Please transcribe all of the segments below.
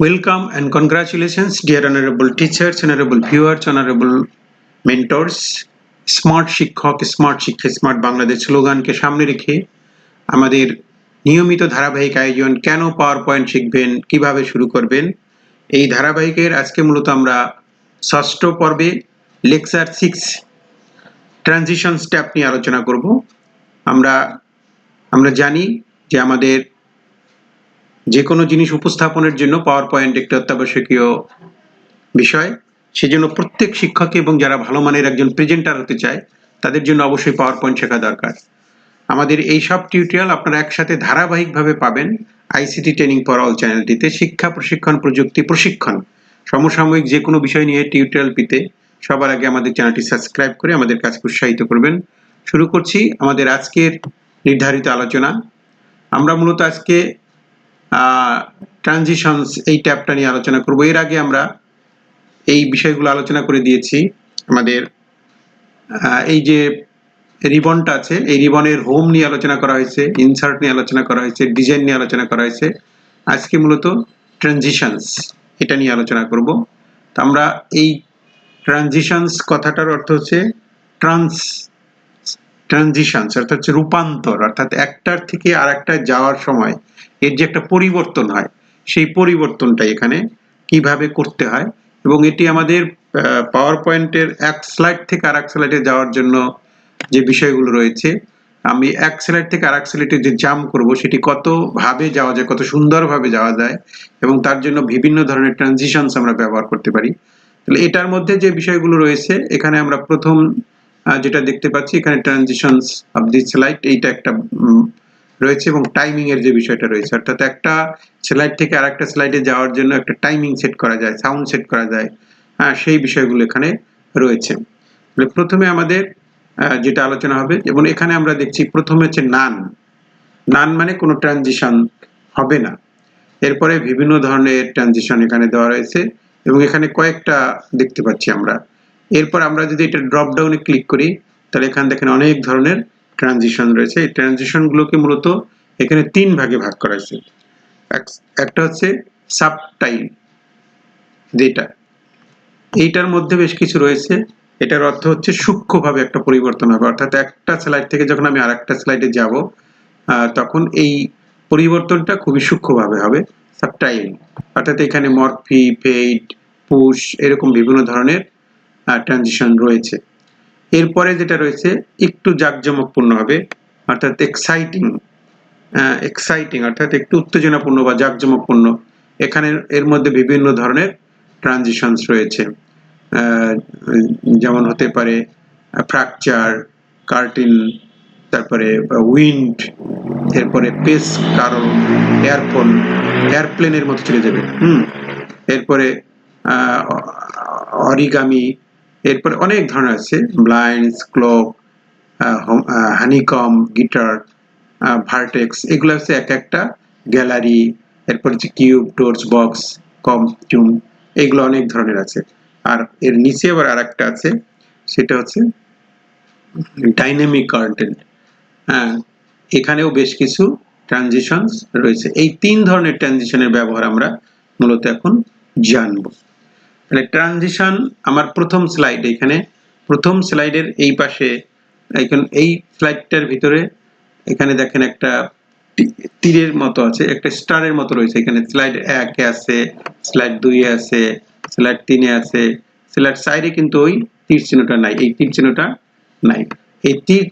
Welcome and congratulations, dear honorable teachers, honorable viewers, honorable mentors. Smart শিক্ষক smart শিক্ষা smart Bangladesh স্লোগানকে সামনে রেখে আমাদের নিয়মিত ধারাবাহিক আয়োজন কেন পাওয়ার পয়েন্ট শিখবেন কীভাবে শুরু করবেন এই ধারাবাহিকের আজকে মূলত আমরা ষষ্ঠ পর্বে লেকচার সিক্স ট্রানজিশন স্টেপ নিয়ে আলোচনা করব আমরা আমরা জানি যে আমাদের যে কোনো জিনিস উপস্থাপনের জন্য পাওয়ার পয়েন্ট একটি অত্যাবশ্যকীয় বিষয়। সেজন্য প্রত্যেক শিক্ষক এবং যারা ভালো মানের একজন প্রেজেন্টার হতে চায়, তাদের জন্য অবশ্যই পাওয়ার পয়েন্ট শেখা দরকার। আমাদের এই সব টিউটোরিয়াল আপনারা একসাথে ধারাবাহিকভাবে পাবেন আইসিটি ট্রেনিং ফর অল চ্যানেলটিতে শিক্ষা, প্রশিক্ষণ, প্রযুক্তি, প্রশিক্ষণ সমসাময়িক যে কোনো বিষয় নিয়ে টিউটোরিয়াল পেতে সবার আগে আমাদের চ্যানেলটি সাবস্ক্রাইব করে আমাদের কাছে উৎসাহিত করবেন। শুরু করছি আমাদের আজকের নির্ধারিত আলোচনা। আমরা মূলত আজকে ট্রানজিশনস এই ট্যাবটা নিয়ে আলোচনা করব। এর আগে আমরা এই বিষয়গুলো আলোচনা করে দিয়েছি আমাদের। এই যে রিবনটা আছে, এই রিবনের হোম নিয়ে আলোচনা করা হয়েছে ইনসার্ট নিয়ে আলোচনা করা হয়েছে ডিজাইন নিয়ে আলোচনা করা হয়েছে। আজকে মূলত ট্রানজিশনস এটা নিয়ে আলোচনা করব। তো আমরা এই ট্রানজিশনস কথাটার অর্থ হচ্ছে ট্রান্স ট্রানজিশনস অর্থাৎ হচ্ছে রূপান্তর, অর্থাৎ একটার থেকে আর যাওয়ার সময় এর যে একটা পরিবর্তন হয়, সেই পরিবর্তনটা এখানে কীভাবে করতে হয়? এবং এটি আমাদের পাওয়ার পয়েন্টের এক স্লাইড থেকে আর এক স্লাইডে যাওয়ার জন্য যে বিষয়গুলো রয়েছে, আমি এক স্লাইড থেকে আর এক স্লাইডে যে জাম্প করব, সেটি কত ভাবে যাওয়া যায়, কত সুন্দরভাবে যাওয়া যায়, এবং তার জন্য বিভিন্ন ধরনের ট্রানজিশনস আমরা ব্যবহার করতে পারি। তাহলে এটার মধ্যে যে বিষয়গুলো রয়েছে, এখানে আমরা প্রথম যেটা দেখতে পাচ্ছি, এখানে ট্রানজিশনস অফ দি স্লাইড এইটা একটা রয়েছে এবং টাইমিং এর যে বিষয়টা রয়েছে। অর্থাৎ একটা স্লাইড থেকে আরেকটা স্লাইডে যাওয়ার জন্য একটা টাইমিং সেট করা যায় সাউন্ড সেট করা যায় হ্যাঁ সেই বিষয়গুলো এখানে রয়েছে। প্রথমে আমাদের যেটা আলোচনা হবে এবং এখানে আমরা দেখছি প্রথমে হচ্ছে নান নান মানে কোনো ট্রানজিশন হবে না। এরপরে বিভিন্ন ধরনের ট্রানজিশন এখানে দেওয়া রয়েছে এবং এখানে কয়েকটা দেখতে পাচ্ছি আমরা। এরপর আমরা যদি এটা ড্রপ ডাউনে ক্লিক করি, তাহলে এখানে দেখেন অনেক ধরনের ট্রানজিশন রয়েছে। এই ট্রানজিশন গুলোকে মূলত এখানে তিন ভাগে ভাগ করা হয়েছে। এক- একটা হচ্ছে সাবটাইম যেটা। এইটার মধ্যে বেশ কিছু রয়েছে। এটার অর্থ হচ্ছে সূক্ষ্মভাবে একটা পরিবর্তন হবে। অর্থাৎ একটা স্লাইড থেকে যখন আমি আরেকটা স্লাইডে যাব তখন এই পরিবর্তনটা খুবই সূক্ষ্মভাবে হবে। সাবটাইল অর্থাৎ এখানে মরফি ফেইড পুশ এরকম বিভিন্ন ধরনের ট্রানজিশন রয়েছে। এরপরে যেটা রয়েছে, একটু জাঁকজমকপূর্ণ হবে, অর্থাৎ এক্সাইটিং এক্সাইটিং অর্থাৎ একটু উত্তেজনাপূর্ণ বা জাঁকজমকপূর্ণ। এখানে এর মধ্যে বিভিন্ন ধরনের ট্রানজিশনস রয়েছে। যেমন হতে পারে ফ্র্যাকচার কার্টিন তারপরে উইন্ড এরপরে পেস কারল এয়ারফোন এয়ারপ্লেনের মতো চলে যাবে। হুম, এরপরে অরিগামি এরপরে অনেক ধরনের আছে, blinds, clock honeycomb, glitter vortex, এগুলো হচ্ছে এক একটা গ্যালারি, এরপর হচ্ছে cube doors box, comb zoom এগুলো অনেক ধরনের আছে। আর এর নিচে আবার আর একটা আছে, সেটা হচ্ছে ডাইনামিক কন্টেন্ট হ্যাঁ এখানেও বেশ কিছু ট্রানজিশনস রয়েছে। এই তিন ধরনের ট্রানজিশনের ব্যবহার আমরা মূলত এখন জানব। মানে ট্রানজিশন আমার প্রথম স্লাইড এখানে। প্রথম স্লাইডের এই পাশে, এখন এই স্লাইডটার ভিতরে এখানে দেখেন একটা তীরের মতো আছে, একটা স্টারের মতো রয়েছে। এখানে স্লাইড একে আছে স্লাইড দুইয়ে আছে স্লাইড তিনে আছে স্লাইড সাইডে কিন্তু ওই তীর চিহ্নটা নাই, এই তীর চিহ্নটা নাই। এই তীর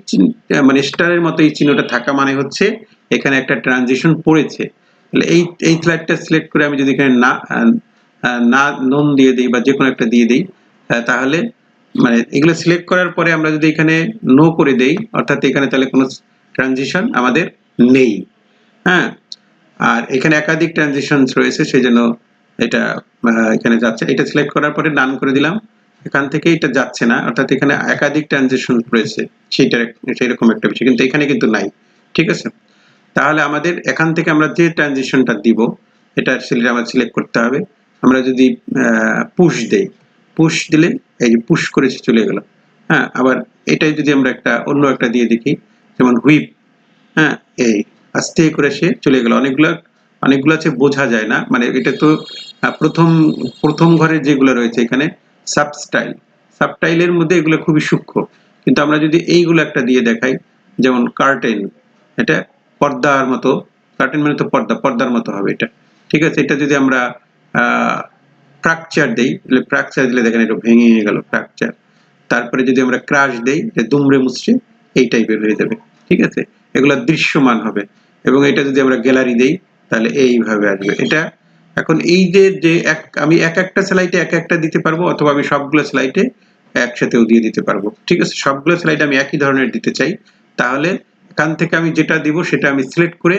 মানে স্টারের মতো এই চিহ্নটা থাকা মানে হচ্ছে এখানে একটা ট্রানজিশন পড়েছে। তাহলে এই এই স্লাইডটা সিলেক্ট করে আমি যদি এখানে না না, নন দিয়ে দিই বা যে কোনো একটা দিয়ে দিই তাহলে মানে এগুলো সিলেক্ট করার পরে আমরা যদি এখানে নো করে দেই, অর্থাৎ এখানে তাহলে কোনো ট্রানজিশন আমাদের নেই হ্যাঁ? আর এখানে একাধিক ট্রানজিশন রয়েছে সেই জন্য এটা এখানে যাচ্ছে। এটা সিলেক্ট করার পরে ডান করে দিলাম। এখান থেকে এটা যাচ্ছে না, অর্থাৎ এখানে একাধিক ট্রানজিশন রয়েছে সেইটার সেরকম একটা বিষয়, কিন্তু এখানে কিন্তু নাই, ঠিক আছে? তাহলে আমাদের এখান থেকে আমরা যে ট্রানজিশনটা দিব, এটা সিলেক্ট আমার সিলেক্ট করতে হবে। আমরা যদি পুশ দেই পুশ দিলে এই যে পুশ করেছে চলে গেল হ্যাঁ আবার এটাই যদি আমরা একটা অন্য একটা দিয়ে দেখি, যেমন হুইপ হ্যাঁ এই আস্তে করে সে চলে গেল। অনেকগুলো অনেকগুলো আছে বোঝা যায় না মানে এটা তো প্রথম প্রথম ঘরে যেগুলো রয়েছে এখানে সাবস্টাইল সাবটাইলের মধ্যে এগুলো খুবই সূক্ষ্ম। কিন্তু আমরা যদি এইগুলো একটা দিয়ে দেখাই, যেমন কার্টেন এটা পর্দার মতো কার্টেন মানে তো পর্দা, পর্দার মতো হবে এটা। ঠিক আছে, এটা যদি আমরা ফ্র্যাকচার দেই, তাহলে ফ্র্যাকচার দিলে দেখেন এটা ভেঙে গেল ফ্র্যাকচার তারপরে যদি আমরা ক্রাশ দেই দুমড়ে মুচড়ে এই টাইপের হয়ে যাবে, ঠিক আছে? এগুলো দৃশ্যমান হবে। এবং এটা যদি আমরা গ্যালারি দেই, তাহলে এইভাবে আসবে। এটা এখন এই যে যে এক, আমি এক একটা স্লাইডে এক একটা দিতে পারব, অথবা আমি সবগুলো স্লাইডে একসাথেও দিয়ে দিতে পারব, ঠিক আছে? সবগুলো স্লাইড আমি একই ধরনের দিতে চাই। তাহলে এখান থেকে আমি যেটা দিব, সেটা আমি সিলেক্ট করে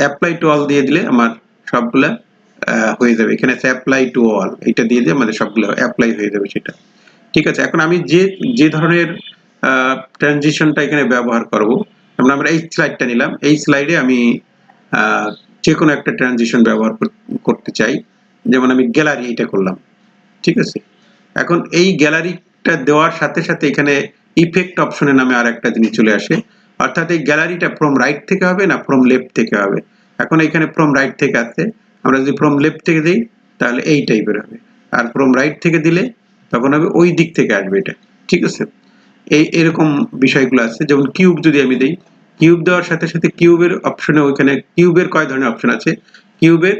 অ্যাপ্লাই টু অল দিয়ে দিলে আমার সবগুলা হয়ে যাবে। এখানে আছে অ্যাপ্লাই টু অল এটা দিয়ে দিয়ে আমাদের সবগুলো অ্যাপ্লাই হয়ে যাবে সেটা। ঠিক আছে, এখন আমি যে যে ধরনের ট্রানজিশনটা এখানে ব্যবহার করব যেমন আমরা এই স্লাইডটা নিলাম। এই স্লাইডে আমি যে কোনো একটা ট্রানজিশন ব্যবহার করতে চাই। যেমন আমি গ্যালারি এটা করলাম। ঠিক আছে? এখন এই গ্যালারিটা দেওয়ার সাথে সাথে এখানে ইফেক্ট অপশনের নামে আর একটা জিনিস চলে আসে। অর্থাৎ এই গ্যালারিটা ফ্রম রাইট থেকে হবে না ফ্রম লেফট থেকে হবে? এখন এখানে ফ্রম রাইট থেকে আছে। আমরা যদি ফ্রম লেফট থেকে দিই, তাহলে এই টাইপের হবে। আর ফ্রম রাইট থেকে দিলে, তখন হবে ওই দিক থেকে আসবে এটা। ঠিক আছে? এই, এরকম বিষয়গুলো আছে। যেমন কিউব যদি আমি দিই কিউব দেওয়ার সাথে সাথে কিউবের অপশনে ওইখানে কিউবের কয় ধরনের অপশন আছে? কিউবের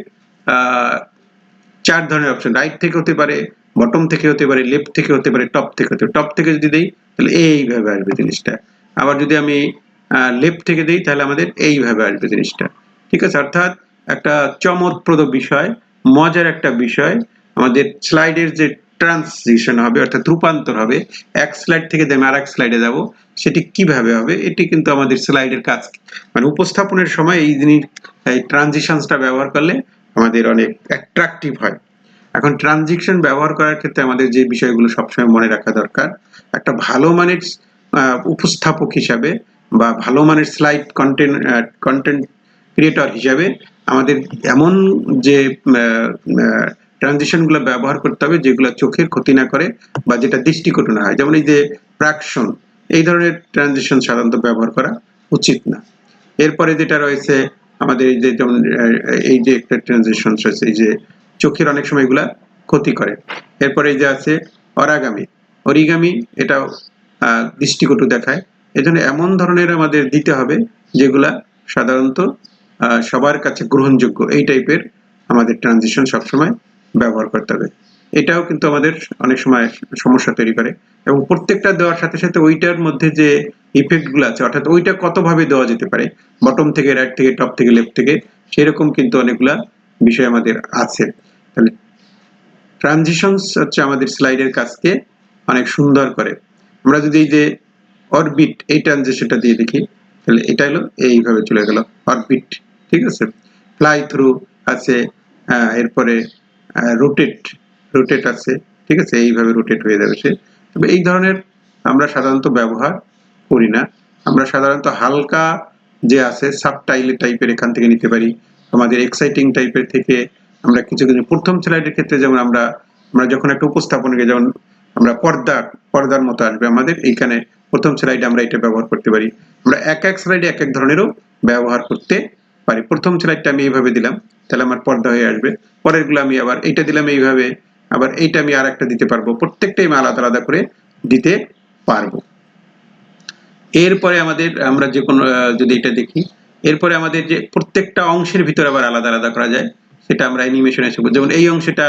চার ধরনের অপশন রাইট থেকে হতে পারে বটম থেকে হতে পারে লেফট থেকে হতে পারে টপ থেকে হতে টপ থেকে যদি দিই, তাহলে এইভাবে আসবে জিনিসটা। আবার যদি আমি লেফট থেকে দিই, তাহলে আমাদের এইভাবে আসবে জিনিসটা। ঠিক আছে? অর্থাৎ একটা চমৎপ্রদ বিষয়, মজার একটা বিষয়। আমাদের স্লাইডের যে ট্রান্সজিশন হবে, অর্থাৎ রূপান্তর হবে, এক স্লাইড থেকে আমি আর এক স্লাইডে যাব, সেটি কীভাবে হবে, এটি কিন্তু আমাদের স্লাইডের কাজ। মানে উপস্থাপনের সময় এই জিনিস, এই ট্রানজিশনসটা ব্যবহার করলে আমাদের অনেক অ্যাট্রাকটিভ হয়। এখন ট্রানজিশন ব্যবহার করার ক্ষেত্রে আমাদের যে বিষয়গুলো সবসময় মনে রাখা দরকার, একটা ভালো মানের উপস্থাপক হিসাবে বা ভালো মানের স্লাইড কন্টেন্ট কন্টেন্ট ক্রিয়েটর হিসাবে আমাদের এমন যে ট্রানজিশনগুলো ব্যবহার করতে হবে যেগুলো চোখের ক্ষতি না করে বা যেটা দৃষ্টিকটু না হয়। যেমন এই যে প্রাকশন এই ধরনের ট্রানজিশন সাধারণত ব্যবহার করা উচিত না। এরপরে যেটা রয়েছে, আমাদের এই যে যেমন এই যে একটা ট্রানজিশন রয়েছে, এই যে চোখের অনেক সময় এগুলা ক্ষতি করে। এরপরে এই যে আছে অরাগামী অরিগামী এটাও দৃষ্টিকটু দেখায়। এজন্য এমন ধরনের আমাদের দিতে হবে যেগুলা সাধারণত সবার কাছে গ্রহণযোগ্য এই টাইপের আমাদের ট্রানজিশন সবসময় ব্যবহার করতে হবে। এটাও কিন্তু আমাদের অনেক সময় সমস্যা তৈরি করে এবং প্রত্যেকটা দেওয়ার সাথে সাথে ওইটার মধ্যে যে ইফেক্টগুলো আছে, অর্থাৎ ওইটা কতভাবে দেওয়া যেতে পারে বটম থেকে রাইট থেকে টপ থেকে লেফট থেকে, সেরকম কিন্তু অনেকগুলা বিষয় আমাদের আছে। তাহলে ট্রানজিশনস হচ্ছে আমাদের স্লাইডের কাজকে অনেক সুন্দর করে। আমরা যদি এই যে অরবিট এই ট্রানজিশনটা দিয়ে দেখি, তাহলে এটা হলো, এইভাবে চলে গেল অরবিট ঠিক আছে? ফ্লাই থ্রু আছে এরপরে রোটেট রোটেট আছে, ঠিক আছে? এইভাবে রোটেট হয়ে যাবে সে। তবে এই ধরনের আমরা সাধারণত ব্যবহার করি না। আমরা সাধারণত হালকা যে আছে সাবটাইল টাইপের এখান থেকে নিতে পারি। আমাদের এক্সাইটিং টাইপের থেকে আমরা কিছু কিছু, প্রথম স্লাইডের ক্ষেত্রে যেমন আমরা আমরা যখন একটা উপস্থাপন উপস্থাপনকে যেমন আমরা পর্দা, পর্দার মতো আসবে আমাদের। এইখানে প্রথম স্লাইডে আমরা এটা ব্যবহার করতে পারি। আমরা এক এক স্লাইডে এক এক ধরনেরও ব্যবহার করতে পারি। প্রথম স্লাইডটা আমি এইভাবে দিলাম, তাহলে আমার পর্দা হয়ে আসবে। পরেরগুলো আমি আবার এইটা দিলাম এইভাবে, আবার এইটা আমি আর একটা দিতে পারব। প্রত্যেকটাই আমি আলাদা আলাদা করে দিতে পারব। এরপরে আমাদের, আমরা যে কোনো যদি এটা দেখি, এরপরে আমাদের যে প্রত্যেকটা অংশের ভিতরে আবার আলাদা আলাদা করা যায়, সেটা আমরা অ্যানিমেশনে শিখব যেমন এই অংশটা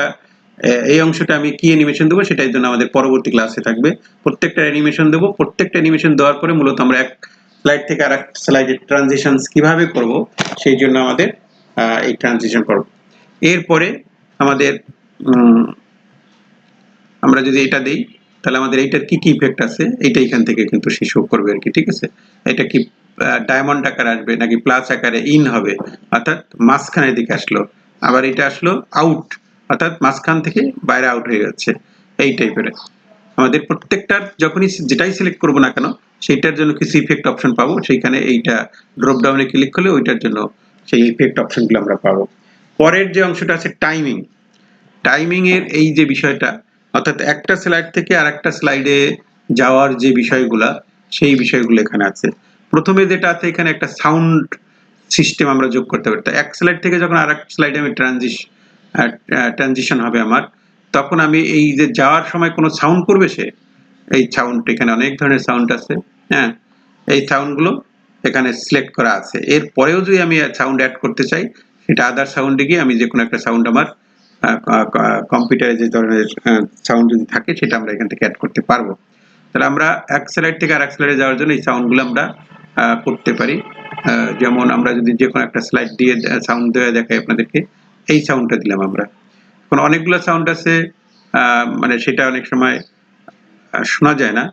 এই অংশটা আমি কি অ্যানিমেশন দেবো সেটার জন্য আমাদের পরবর্তী ক্লাসে থাকবে। প্রত্যেকটা অ্যানিমেশন দেবো। প্রত্যেকটা অ্যানিমেশন দেওয়ার পরে মূলত আমরা এক স্লাইড থেকে আর এক স্লাইডের ট্রানজিশন কীভাবে করব, সেই জন্য আমাদের এই ট্রানজিশন করব। এরপরে আমাদের আমরা যদি এটা দেই, তাহলে আমাদের এইটার কি কি ইফেক্ট আছে, এইটা এখান থেকে কিন্তু সে শো করবে আর কি, ঠিক আছে? এটা কি ডায়মন্ড আকারে আসবে নাকি প্লাস আকারে ইন হবে? অর্থাৎ মাঝখানের দিকে আসলো, আবার এটা আসলো আউট অর্থাৎ মাঝখান থেকে বাইরে আউট হয়ে যাচ্ছে, এই টাইপের আমাদের প্রত্যেকটার যখনই যেটাই সিলেক্ট করব না কেন সেইটার জন্য কিছু ইফেক্ট অপশন পাবো। সেইখানে এইটা ড্রপ ডাউনে ক্লিক করলে ওইটার জন্য সেই ইফেক্ট অপশনগুলো আমরা পাবো। পরের যে অংশটা আছে টাইমিং টাইমিং এর এই যে বিষয়টা, অর্থাৎ একটা স্লাইড থেকে আর একটা স্লাইডে যাওয়ার যে বিষয়গুলা, সেই বিষয়গুলো এখানে আছে। প্রথমে যেটা আছে, এখানে একটা সাউন্ড সিস্টেম আমরা যোগ করতে পারি। তো এক স্লাইড থেকে যখন আর এক স্লাইডে আমি ট্রানজিশ ট্রানজিশন হবে আমার, তখন আমি এই যে যাওয়ার সময় কোনো সাউন্ড করবে সে? এই সাউন্ড এখানে অনেক ধরনের সাউন্ড আছে হ্যাঁ? এই সাউন্ডগুলো এখানে সিলেক্ট করা আছে। এর পরেও যদি আমি সাউন্ড অ্যাড করতে চাই, সেটা আদার সাউন্ডে গিয়ে আমি যে কোনো একটা সাউন্ড আমার কম্পিউটারে যে ধরনের সাউন্ড যদি থাকে, সেটা আমরা এখান থেকে অ্যাড করতে পারব। তাহলে আমরা এক স্লাইড থেকে আর এক স্লাইডে যাওয়ার জন্য এই সাউন্ডগুলো আমরা করতে পারি। যেমন আমরা যদি যে কোনো একটা স্লাইড দিয়ে সাউন্ড দেওয়া দেখাই আপনাদেরকে, এই সাউন্ডটা দিলাম আমরা। এখন অনেকগুলো সাউন্ড আছে মানে সেটা অনেক সময় শোনা যায় না।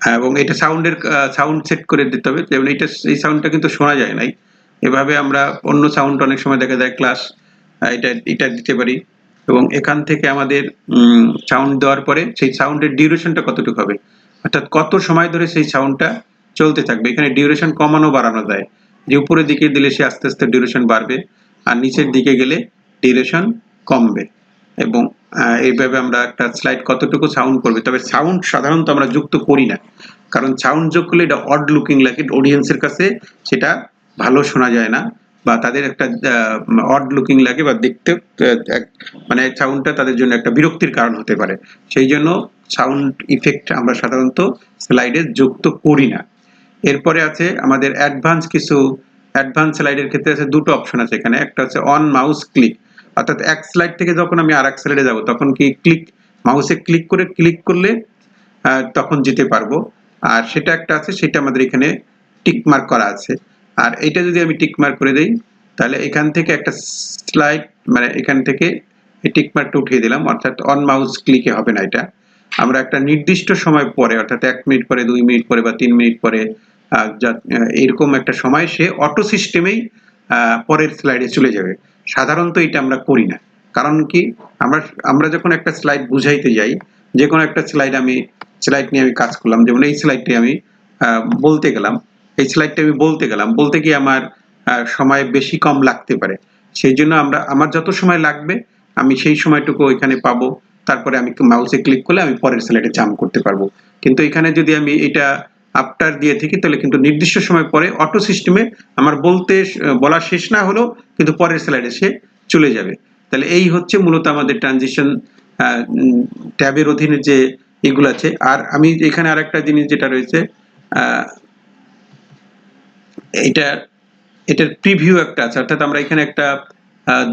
এবং এটা সাউন্ডের সাউন্ড সেট করে দিতে হবে। যেমন এটা এই সাউন্ডটা কিন্তু শোনা যায় নাই। এভাবে আমরা অন্য সাউন্ড অনেক সময় দেখা যায়, ক্লাস এটা এটা দিতে পারি। এবং এখান থেকে আমাদের সাউন্ড দেওয়ার পরে সেই সাউন্ডের ডিউরেশনটা কতটুকু হবে? অর্থাৎ কত সময় ধরে সেই সাউন্ডটা চলতে থাকবে? এখানে ডিউরেশন কমানো বাড়ানো যায়। যে উপরের দিকে দিলে সে আস্তে আস্তে ডিউরেশন বাড়বে। আর নিচের দিকে গেলে ডিউরেশন কমবে। এবং এইভাবে আমরা একটা স্লাইড কতটুকু সাউন্ড করবে, তবে সাউন্ড সাধারণত আমরা যুক্ত করি না। কারণ সাউন্ড যোগ করলে এটা অড লুকিং লাগে অডিয়েন্সের কাছে সেটা ভালো শোনা যায় না, বা তাদের একটা অড লুকিং লাগে, বা দেখতে মানে সাউন্ডটা তাদের জন্য একটা বিরক্তির কারণ হতে পারে। সেই জন্য সাউন্ড ইফেক্ট আমরা সাধারণত স্লাইডে যুক্ত করি না। এরপরে আছে আমাদের অ্যাডভান্স কিছু অ্যাডভান্স স্লাইডের ক্ষেত্রে আছে দুটো অপশন আছে এখানে। একটা হচ্ছে অন মাউস ক্লিক। অর্থাৎ এক স্লাইড থেকে যখন আমি আর এক স্লাইডে যাব, তখন কি ক্লিক, মাউসে ক্লিক করে ক্লিক করলে তখন যেতে পারব। আর সেটা একটা আছে, সেটা আমাদের এখানে টিকমার্ক করা আছে। আর এটা যদি আমি টিকমার্ক করে দেই, তাহলে এখান থেকে একটা স্লাইড মানে এখান থেকে এই টিক মার্কটা উঠিয়ে দিলাম। অর্থাৎ অন মাউস ক্লিকে হবে না এটা। আমরা একটা নির্দিষ্ট সময় পরে, অর্থাৎ এক মিনিট পরে, দুই মিনিট পরে বা তিন মিনিট পরে এরকম একটা সময় সে অটো সিস্টেমেই পরের স্লাইডে চলে যাবে। সাধারণত এটা আমরা করি না। কারণ কি? আমরা আমরা যখন একটা স্লাইড বুঝাইতে যাই যে কোনো একটা স্লাইড আমি স্লাইড নিয়ে আমি কাজ করলাম, যেমন এই স্লাইডটি আমি বলতে গেলাম, এই স্লাইডটা আমি বলতে গেলাম, বলতে গিয়ে আমার সময় বেশি কম লাগতে পারে। সেই জন্য আমরা, আমার যত সময় লাগবে, আমি সেই সময়টুকু ওইখানে পাবো। তারপরে আমি মাউসে ক্লিক করলে আমি পরের স্লাইডে জাম্প করতে পারব। কিন্তু এখানে যদি আমি এটা আফটার দিয়ে থাকি, তাহলে কিন্তু নির্দিষ্ট সময় পরে অটো সিস্টেমে আমার বলতে, বলা শেষ না হলেও কিন্তু পরের স্লাইডে সে চলে যাবে। তাহলে এই হচ্ছে মূলত আমাদের ট্রানজিশন ট্যাবের অধীনে যে এগুলো আছে। আর আমি এখানে আরেকটা জিনিস যেটা রয়েছে এটা, এটার প্রিভিউ একটা আছে। অর্থাৎ আমরা এখানে একটা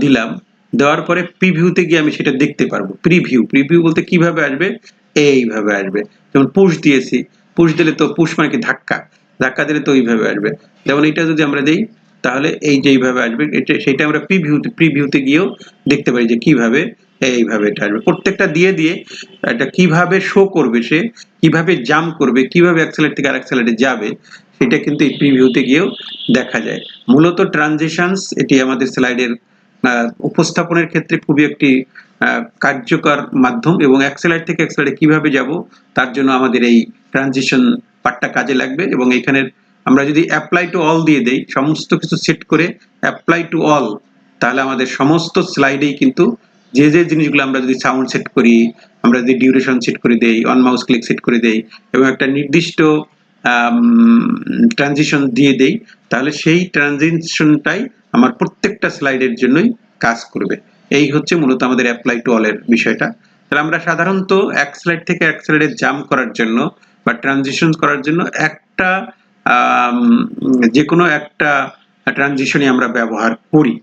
দিলাম। দেওয়ার পরে প্রিভিউতে গিয়ে আমি সেটা দেখতে পারব। প্রিভিউ প্রিভিউ বলতে কীভাবে আসবে? এইভাবে আসবে। যেমন পুশ দিয়েছি। পুশ দিলে তো পুশ মানে কি ধাক্কা? ধাক্কা দিলে তো ওইভাবে আসবে। যেমন এটা যদি আমরা দেই, তাহলে এই যে এইভাবে আসবে, এটা সেটা আমরা প্রিভিউতে প্রিভিউতে গিয়েও দেখতে পারি যে কীভাবে এইভাবে এটা আসবে। প্রত্যেকটা দিয়ে দিয়ে এটা কীভাবে শো করবে সে, কীভাবে জাম্প করবে, কীভাবে অ্যাক্সেলেট থেকে আরেক স্যালাডে যাবে, সেটা কিন্তু এই প্রিভিউতে গিয়েও দেখা যায়। মূলত ট্রানজিশনস এটি আমাদের স্লাইডের উপস্থাপনের ক্ষেত্রে খুবই একটি কার্যকর মাধ্যম এবং স্লাইড থেকে স্লাইডে কীভাবে যাব, তার জন্য আমাদের এই ট্রানজিশন পার্টটা কাজে লাগবে এবং এখানের আমরা যদি অ্যাপ্লাই টু অল দিয়ে দেই, সমস্ত কিছু সেট করে অ্যাপ্লাই টু অল তাহলে আমাদের সমস্ত স্লাইডেই কিন্তু যে যে জিনিসগুলো আমরা যদি সাউন্ড সেট করি, আমরা যদি ডিউরেশন সেট করে দেই অন মাউস ক্লিক সেট করে দেই এবং একটা নির্দিষ্ট ট্রানজিশন দিয়ে দেই, তাহলে সেই ট্রানজিশনটাই আমার প্রত্যেকটা স্লাইডের জন্যই কাজ করবে। এই হচ্ছে মূলত আমাদের অ্যাপ্লাই টু অলের বিষয়টা। তাহলে আমরা সাধারণত এক স্লাইড থেকে এক স্লাইডে জাম্প করার জন্য বা ট্রানজিশন করার জন্য একটা যে কোনো একটা ট্রানজিশনই আমরা ব্যবহার করি।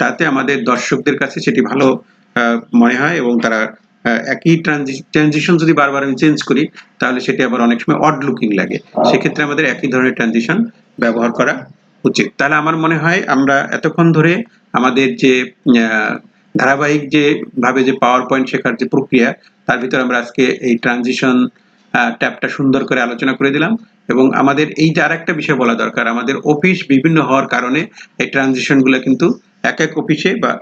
তাতে আমাদের দর্শকদের কাছে সেটি ভালো মনে হয় এবং তারা একই ট্রানজিশন যদি বারবার আমি চেঞ্জ করি, তাহলে সেটি আবার অনেক সময় অড লুকিং লাগে। সেক্ষেত্রে আমাদের একই ধরনের ট্রানজিশন ব্যবহার করা উচিত। তাহলে আমার মনে হয় আমরা এতক্ষণ ধরে আমাদের যে ধারাবাহিক যে ভাবে যে পাওয়ার পয়েন্ট শেখার যে প্রক্রিয়া, তার ভিতরে আমরা আজকে এই ট্রানজিশন ট্যাবটা সুন্দর করে আলোচনা করে দিলাম এবং আমাদের এই যে আরেকটা বিষয় বলা দরকার, আমাদের অফিস বিভিন্ন হওয়ার কারণে এই ট্রানজিশনগুলো কিন্তু এক এক অফিসে বা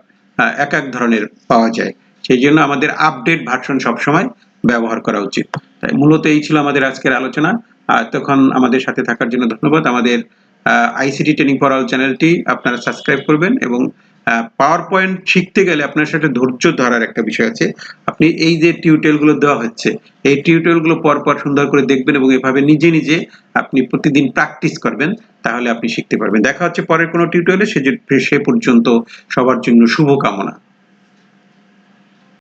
এক এক ধরনের পাওয়া যায়। সেই জন্য আমাদের আপডেট ভার্সন সবসময় ব্যবহার করা উচিত। তাই মূলত এই ছিল আমাদের আজকের আলোচনা। আর তখন আমাদের সাথে থাকার জন্য ধন্যবাদ। আমাদের আইসিটি ট্রেনিং অল চ্যানেলটি আপনারা সাবস্ক্রাইব করবেন এবং পাওয়ার পয়েন্ট শিখতে গেলে আপনার সাথে ধৈর্য ধরার একটা বিষয় আছে। আপনি এই যে টিউটোরিয়ালগুলো দেওয়া হচ্ছে, এই টিউটোরিয়ালগুলো গুলো পর পর সুন্দর করে দেখবেন এবং এভাবে নিজে নিজে আপনি প্রতিদিন প্র্যাকটিস করবেন, তাহলে আপনি শিখতে পারবেন। দেখা হচ্ছে পরের কোনো টিউটোরিয়ালে সে সে পর্যন্ত সবার জন্য শুভকামনা।